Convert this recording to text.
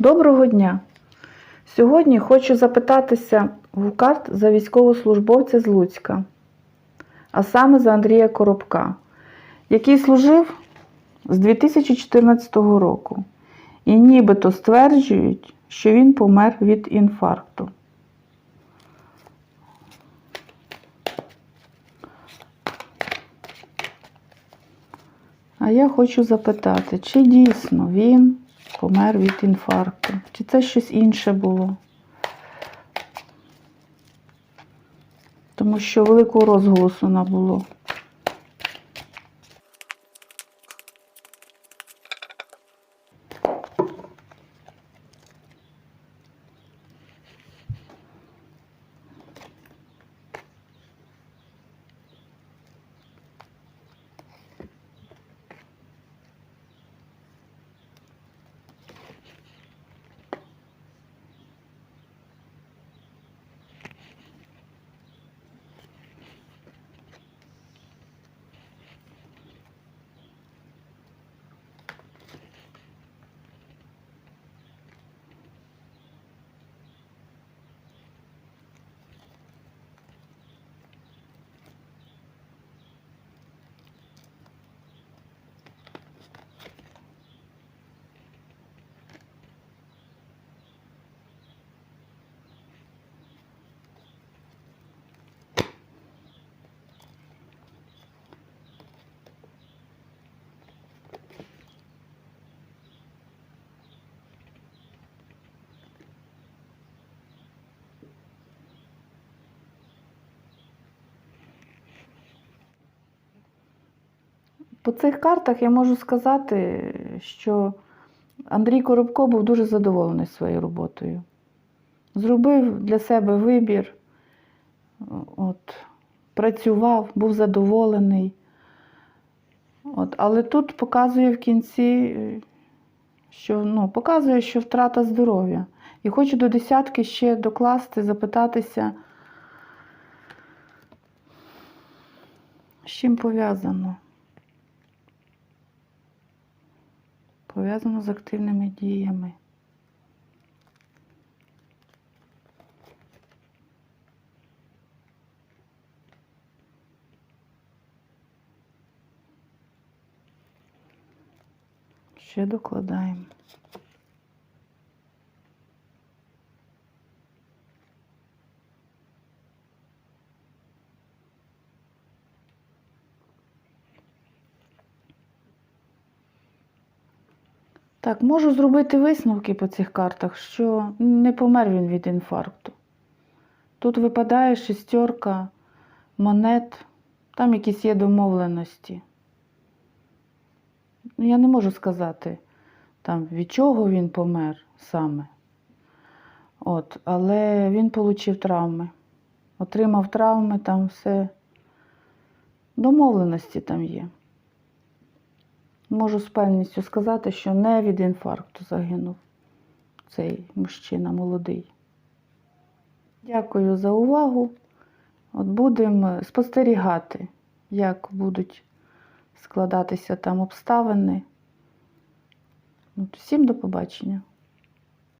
Доброго дня! Сьогодні хочу запитатися в карт за військовослужбовця з Луцька, а саме за Андрія Коробка, який служив з 2014 року. І нібито стверджують, що він помер від інфаркту. А я хочу запитати, чи дійсно він помер від інфаркту, чи це щось інше було? Тому що великого розголосу набуло. По цих картах я можу сказати, що Андрій Коробко був дуже задоволений своєю роботою. Зробив для себе вибір, от, працював, був задоволений. От, але тут показує в кінці, що ну, показує, що втрата здоров'я. І хочу до десятки ще докласти, запитатися, з чим пов'язано. Пов'язано з активними діями. Ще докладаємо. Так, можу зробити висновки по цих картах, що не помер він від інфаркту. Тут випадає шестерка монет, там якісь є домовленості. Ну, Я не можу сказати, там, від чого він помер саме. От, але він отримав травми. Отримав травми, там все. Домовленості там є. Можу з певністю сказати, що не від інфаркту загинув цей мужчина молодий. Дякую за увагу. От будемо спостерігати, як будуть складатися там обставини. От, всім до побачення.